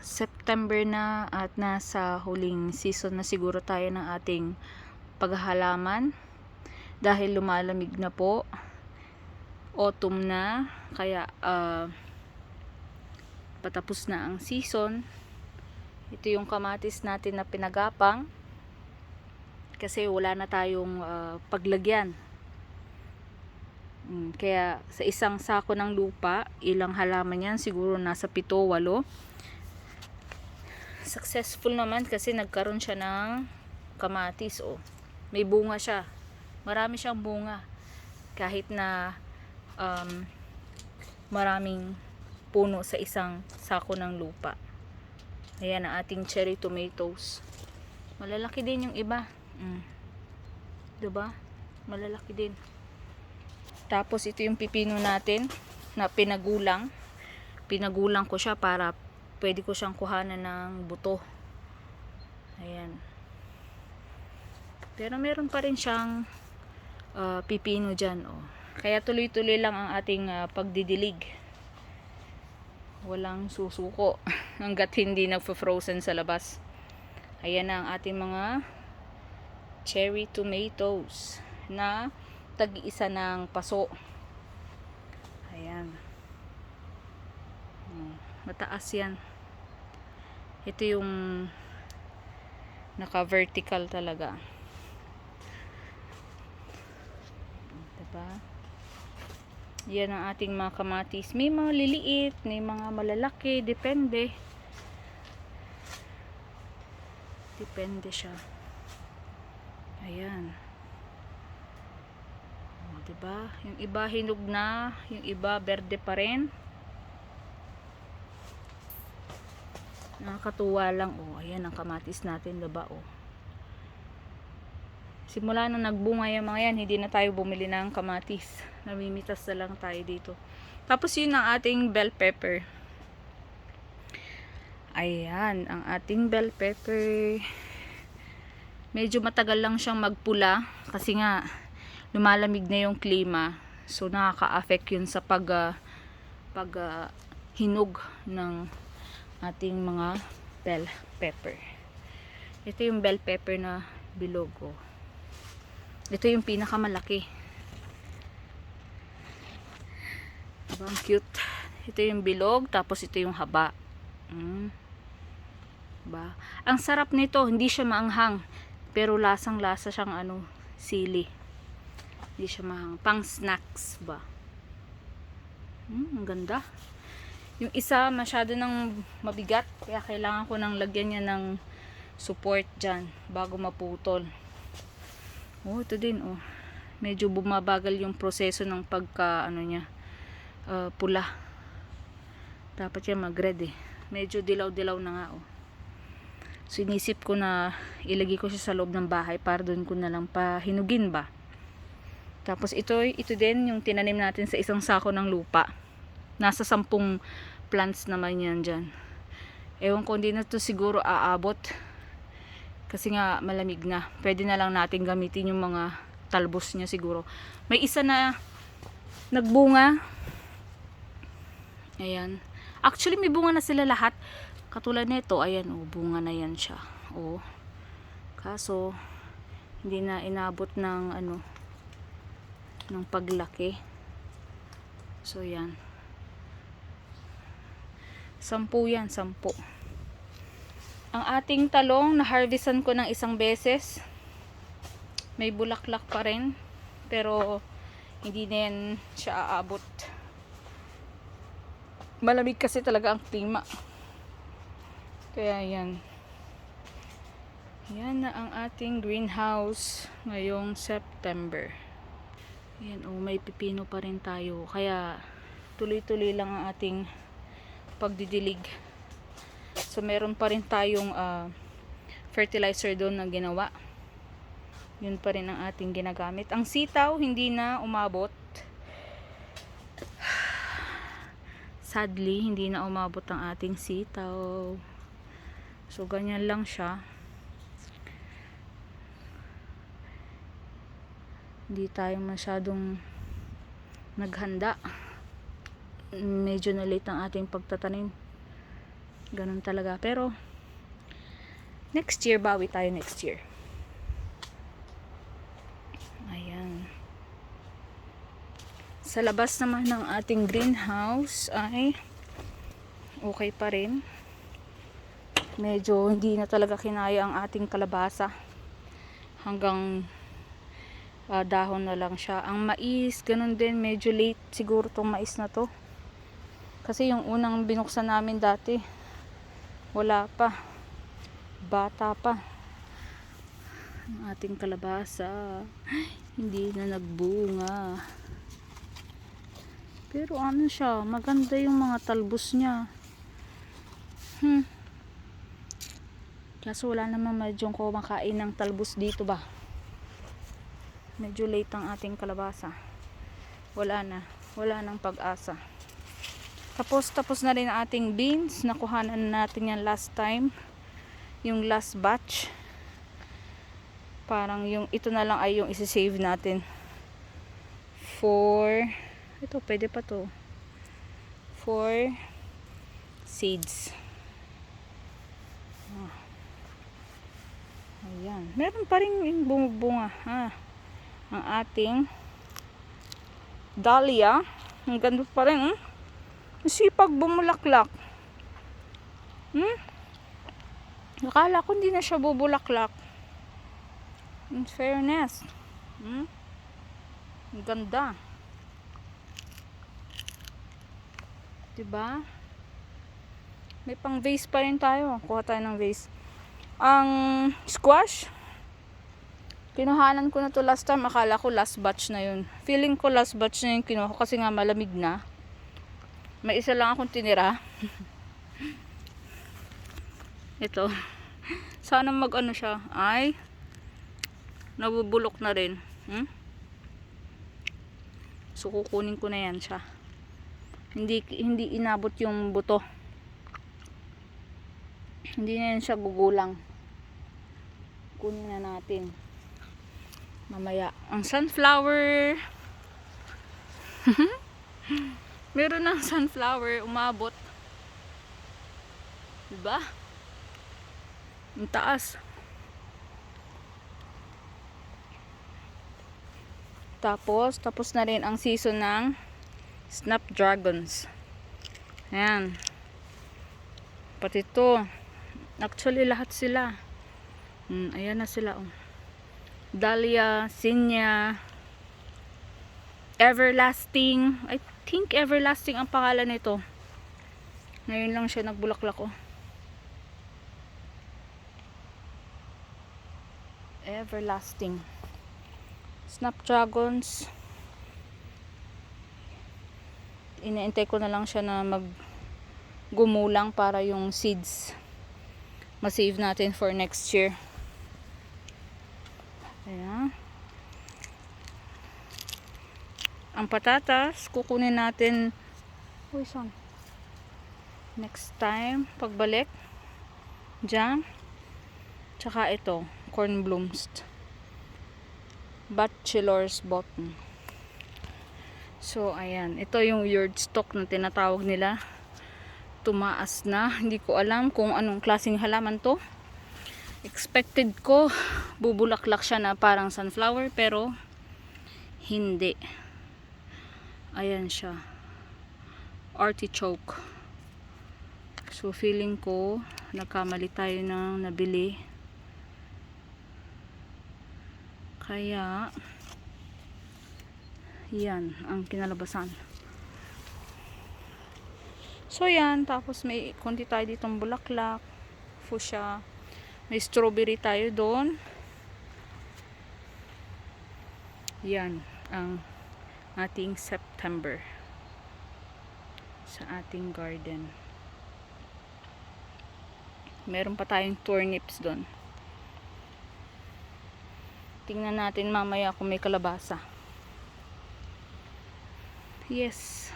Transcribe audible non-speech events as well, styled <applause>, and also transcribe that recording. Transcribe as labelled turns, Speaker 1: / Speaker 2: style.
Speaker 1: September na at nasa huling season na siguro tayo ng ating paghahalaman. Dahil lumalamig na po autumn na kaya ah, patapos na ang season. Ito yung kamatis natin na pinagapang kasi wala na tayong ah, paglagyan. Mm, kaya sa isang sako ng lupa ilang halaman yan siguro nasa 7-8 successful naman kasi nagkaroon siya ng kamatis oh. may bunga siya. Marami siyang bunga. Kahit na um, maraming puno sa isang sako ng lupa. Ayan ang ating cherry tomatoes. Malalaki din yung iba. Mm. diba? Malalaki din. Tapos ito yung pipino natin na pinagulang. Pinagulang ko siya para pwede ko siyang kuhanan ng buto. Ayan. Pero meron pa rin siyang ah, pipino dyan oh. kaya tuloy tuloy lang ang ating ah, pagdidilig. Walang susuko <laughs> hanggat hindi nagfo-frozen sa labas. Ayan na ang ating mga cherry tomatoes na tag-isa ng paso. Ayan. Hmm, mataas yan ito yung naka vertical talaga. Diba? Yan ang ating mga kamatis. May mga liliit may mga malalaki depende. Depende siya. Ayan. O, diba? Yung iba hinog na yung iba berde pa rin nakakatuwa lang. Oh ayan ang kamatis natin diba oh. Simula nung nagbunga yung mga yan hindi na tayo bumili ng kamatis. Namimitas na lang tayo dito. Tapos yun ang ating bell pepper. Ayan ang ating bell pepper. Medyo matagal lang siyang magpula kasi nga lumalamig na yung klima. So nakaka-affect yun sa pag ah, pag ah, hinog ng ating mga bell pepper. Ito yung bell pepper na bilog oh. Ito yung pinakamalaki. Diba, ang cute. Ito yung bilog, tapos ito yung haba. Mm. Diba? Ang sarap nito, hindi siya maanghang. Pero lasang-lasa siyang ano, sili. Hindi siya mahang. Pang snacks ba? Mm, ang ganda. Yung isa masyado ng mabigat kaya kailangan ko nang lagyan niya ng support dyan bago maputol. Oh, ito din oh. Medyo bumabagal yung proseso ng pagka ano niya ah, pula. Dapat yan mag-red eh. Medyo dilaw-dilaw na nga oh. So inisip ko na ilagay ko siya sa loob ng bahay para doon ko na lang pahinugin ba. Tapos ito, ito din yung tinanim natin sa isang sako ng lupa. Nasa sampung plants naman yan dyan. Ewan ko, hindi na to siguro aabot. Kasi nga malamig na. Pwede na lang natin gamitin yung mga talbos niya siguro. May isa na nagbunga. Ayan. Actually, may bunga na sila lahat. Katulad nito, ayan, oh, bunga na yan siya. Oh. Kaso, hindi na inabot ng ano, ng paglaki. So, yan. Sampu yan, sampu. Ang ating talong, na-harvestan ko ng isang beses. May bulaklak pa rin. Pero, hindi na yan siya aabot. Malamig kasi talaga ang klima. Kaya yan. Yan na ang ating greenhouse ngayong September. Yan, oh, may pipino pa rin tayo. Kaya, tuloy-tuloy lang ang ating pagdidilig. So, meron pa rin tayong ah, fertilizer doon na ginawa. Yun pa rin ang ating ginagamit. Ang sitaw, hindi na umabot. Sadly, hindi na umabot ang ating sitaw. So, ganyan lang siya. Hindi tayo masyadong naghanda. Medyo na ang ating pagtatanim. Ganun talaga. Pero, next year, bawi tayo next year. Ayan. Sa labas naman ng ating greenhouse ay okay pa rin. Medyo hindi na talaga kinaya ang ating kalabasa. Hanggang ah, dahon na lang siya. Ang mais, ganun din. Medyo late siguro tong mais na to. Kasi yung unang binuksan namin dati, wala pa. Bata pa. Ang ating kalabasa. Hindi na nagbunga. Pero ano siya, maganda yung mga talbos niya. Hmm. Kaso wala naman medyo kumakain ng talbos dito ba. Medyo late ang ating kalabasa. Wala na. Wala nang pag-asa. Tapos, tapos na rin ang ating beans. Nakuhanan natin yan last time. Yung last batch. Parang yung, ito na lang ay yung isi-save natin. For, ito, pwede pa to. For seeds. Ah. Ayan. Meron pa rin yung bumubunga. Ha? Ang ating dahlia. Ang ganda pa rin. Hmm? Sipag bumulaklak. Hmm? Akala ko hindi na siya bubulaklak. In fairness. Hmm? Ang ganda. Diba? May pang vase pa rin tayo. Kuha tayo ng vase. Ang squash, kinuhanan ko na to last time. Akala ko last batch na yun. Feeling ko last batch na yun kinuha kasi nga malamig na. May isa lang akong tinira. Ito. Sana mag ano siya. Ay, nabubulok na rin. Hmm? So, kukunin ko na yan siya. Hindi, hindi inabot yung buto. Hindi na yan siya gugulang. Kunin na natin. Mamaya. Ang sunflower. <laughs> Meron ng <laughs> sunflower. Umabot. Diba? Ang taas. Tapos, tapos na rin ang season ng snapdragons. Ayan. Pati to. Actually, lahat sila. Hmm, ayan na sila. Oh. Dahlia, Sinya, Everlasting. I think Everlasting ang pangalan nito. Ngayon lang siya nagbulaklak oh. Everlasting. Snapdragons. Inaantay ko na lang siya na mag gumulang para yung seeds ma-save natin for next year. Ayan. Ang patatas, kukunin natin Uy, saan? Next time, pagbalik. Diyan. Tsaka ito, corn blooms. Bachelor's button. So, ayan. Ito yung yard stock na tinatawag nila. Tumaas na. Hindi ko alam kung anong klaseng halaman to. Expected ko, bubulaklak siya na parang sunflower, pero hindi. Ayan siya. Artichoke. So, feeling ko, nagkamali tayo ng nabili. Kaya, yan ang kinalabasan. So, yan. Tapos, may konti tayo ditong bulaklak. Fuchsia. May strawberry tayo doon. Yan ang ating September sa ating garden. Meron pa tayong turnips doon. Tingnan natin mamaya kung may kalabasa. Yes.